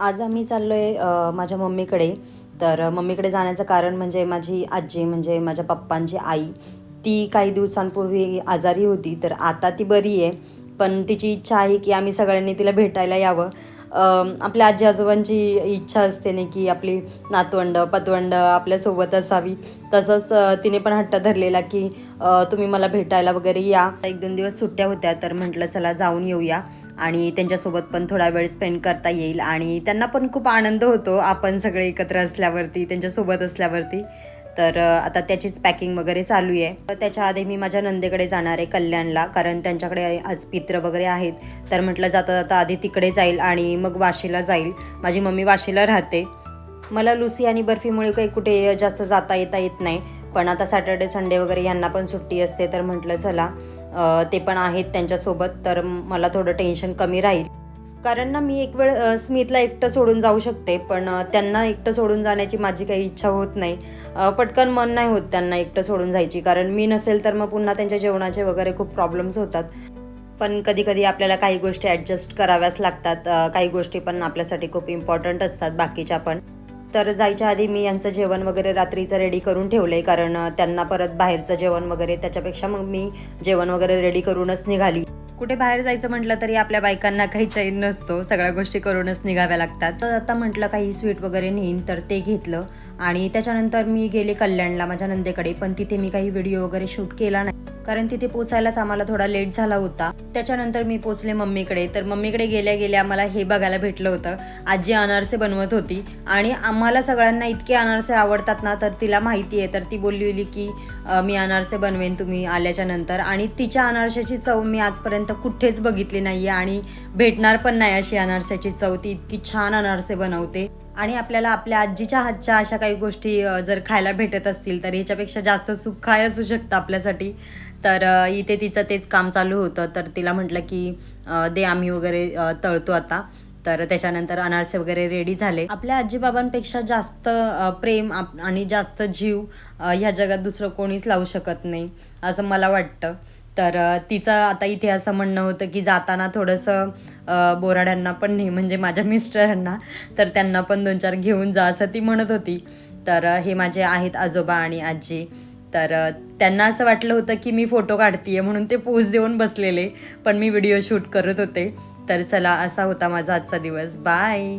आज आम्ही चाललो आहे माझ्या मम्मीकडे. तर मम्मीकडे जाण्याचं कारण म्हणजे माझी आजी म्हणजे माझ्या पप्पांची आई ती काही दिवसांपूर्वी आजारी होती. तर आता ती बरी आहे. पण तिची इच्छा आहे की आम्ही सगळ्यांनी तिला भेटायला यावं. आपल्या आजी आजोबांची इच्छा असते ना की आपली नातवंड पतवंड आपल्यासोबत असावी. तसंच तिने पण हट्ट धरलेला की तुम्ही मला भेटायला वगैरे या. एक दोन दिवस सुट्ट्या होत्या तर म्हटलं चला जाऊन येऊया. आणि त्यांच्यासोबत पण थोडा वेळ स्पेंड करता येईल. आणि त्यांना पण खूप आनंद होतो आपण सगळे एकत्र असल्यावरती त्यांच्यासोबत असल्यावरती. तर आता त्याचीच पॅकिंग वगैरे चालू आहे. तर त्याच्या आधी मी माझ्या नंदेकडे जाणार आहे कल्याणला कारण त्यांच्याकडे आज पित्र वगैरे आहेत. तर म्हटलं जाता जाता आधी तिकडे जाईल आणि मग वाशीला जाईल. माझी मम्मी वाशीला राहते. मला लुसी आणि बर्फीमुळे काही कुठे जास्त जाता येता येत नाही. पण आता सॅटर्डे संडे वगैरे यांना पण सुट्टी असते तर म्हटलं चला ते पण आहेत त्यांच्यासोबत. तर मला थोडं टेन्शन कमी राहील. कारण ना मी एक वेळ स्मितला स्मिथला एकटं सोडून जाऊ शकते पण त्यांना एकटं सोडून जाण्याची माझी काही इच्छा होत नाही. पटकन मन नाही होत त्यांना एकटं सोडून जायची कारण मी नसेल तर मग पुन्हा त्यांच्या जेवणाचे वगैरे खूप प्रॉब्लेम्स होतात. पण कधी कधी आपल्याला काही गोष्टी ॲडजस्ट कराव्याच लागतात काही गोष्टी पण आपल्यासाठी खूप इम्पॉर्टंट असतात बाकीच्या पण. तर जायच्या आधी मी यांचं जेवण वगैरे रात्रीचं रेडी करून ठेवलं आहे कारण त्यांना परत बाहेरचं जेवण वगैरे त्याच्यापेक्षा मग मी जेवण वगैरे रेडी करूनच निघाली. कुठे बाहेर जायचं म्हटलं तरी आपल्या बायकांना काही चैन नसतो. सगळ्या गोष्टी करूनच निघाव्या लागतात. तर आता म्हटलं काही स्वीट वगैरे नेईन तर ते घेतलं. आणि त्याच्यानंतर मी गेले कल्याणला माझ्या नंदेकडे. पण तिथे मी काही व्हिडिओ वगैरे शूट केला नाही. कारण तिथे पोचायलाच आम्हाला थोडा लेट झाला होता. त्याच्यानंतर मी पोचले मम्मीकडे. तर मम्मीकडे गेल्या गेल्या आम्हाला हे बघायला भेटलं होतं. आजी अनारसे बनवत होती. आणि आम्हाला सगळ्यांना इतके अनारसे आवडतात ना तर तिला माहिती आहे. तर ती बोलली होती की मी अनारसे बनवेन तुम्ही आल्याच्यानंतर. आणि तिच्या अनारशाची चव मी आजपर्यंत कुठेच बघितली नाही आहे आणि भेटणार पण नाही अशी अनारशाची चव. ती इतकी छान अनारसे बनवते. आणि आपल्याला आपल्या आजीच्या हातच्या अशा काही गोष्टी जर खायला भेटत असतील तर ह्याच्यापेक्षा जास्त सुख काय असू शकतं आपल्यासाठी? तर इथे तिचं तेच काम चालू होतं. तर तिला म्हटलं की दे आम्ही वगैरे तळतो आता. तर त्याच्यानंतर अनारसे वगैरे रेडी झाले. आपल्या आजीबाबांपेक्षा जास्त प्रेम आणि जास्त जीव ह्या जगात दुसरं कोणीच लावू शकत नाही असं मला वाटतं. तर तिचं आता इथे असं म्हणणं होतं की जाताना थोडंसं बोराड्यांना पण नाही म्हणजे माझ्या मिस्टरांना तर त्यांना पण दोन चार घेऊन जा असं ती म्हणत होती. तर हे माझे आहेत आजोबा आणि आजी. तर त्यांना असं वाटलं होतं की मी फोटो काढतीये म्हणून ते पोज देऊन बसलेले पण मी व्हिडिओ शूट करत होते. तर चला असा होता माझा आजचा दिवस. बाय.